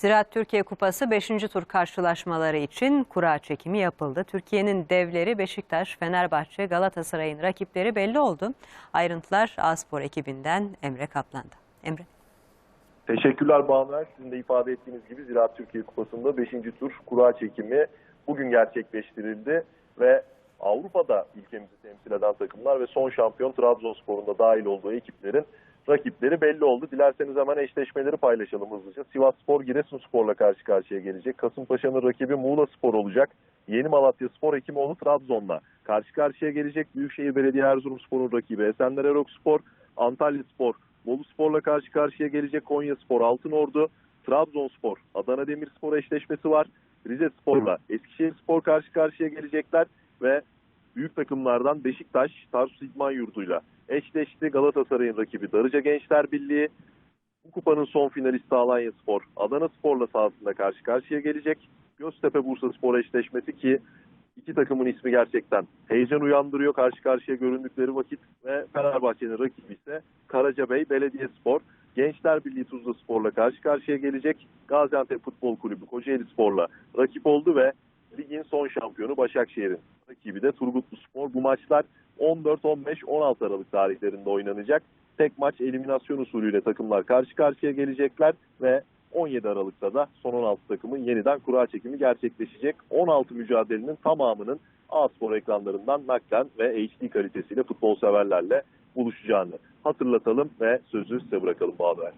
Ziraat Türkiye Kupası 5. tur karşılaşmaları için kura çekimi yapıldı. Türkiye'nin devleri Beşiktaş, Fenerbahçe, Galatasaray'ın rakipleri belli oldu. Ayrıntılar A-Spor ekibinden Emre Kaplan'da. Emre. Teşekkürler Banu Sizin de ifade ettiğiniz gibi Ziraat Türkiye Kupası'nda 5. tur kura çekimi bugün gerçekleştirildi ve Avrupa'da ülkemizi temsil eden takımlar ve son şampiyon Trabzonspor'un da dahil olduğu ekiplerin rakipleri belli oldu. Dilerseniz hemen eşleşmeleri paylaşalım hızlıca. Sivas Spor Giresunspor'la karşı karşıya gelecek. Kasımpaşa'nın rakibi Muğla Spor olacak. Yeni Malatya Spor Hekimoğlu Trabzon'la karşı karşıya gelecek. Büyükşehir Belediye Erzurumspor'un rakibi Esenler Erok Spor, Antalya Spor, Bolu Spor'la karşı karşıya gelecek Konya Spor, Altınordu, Trabzonspor, Adana Demirspor eşleşmesi var. Rize Spor'la Eskişehir Spor karşı karşıya gelecekler ve büyük takımlardan Beşiktaş, Tarsus İdman Yurdu'yla eşleşti. Galatasaray'ın rakibi Darıca Gençler Birliği. Bu kupanın son finalisti Alanya Spor, Adana Spor'la sahasında karşı karşıya gelecek. Göztepe Bursa Spor eşleşmesi ki iki takımın ismi gerçekten heyecan uyandırıyor karşı karşıya göründükleri vakit ve Fenerbahçe'nin rakibi ise Karacabey Belediyespor. Gençler Birliği Tuzla Spor'la karşı karşıya gelecek. Gaziantep Futbol Kulübü Kocaeli Spor'la rakip oldu ve ligin son şampiyonu Başakşehir'in rakibi de Turgutlu Spor. Bu maçlar 14, 15, 16 Aralık tarihlerinde oynanacak. Tek maç eliminasyon usulüyle takımlar karşı karşıya gelecekler ve 17 Aralık'ta da son 16 takımın yeniden kura çekimi gerçekleşecek. 16 mücadelenin tamamının A-Spor ekranlarından naklen ve HD kalitesiyle futbol severlerle buluşacağını hatırlatalım ve sözü size bırakalım Bağday.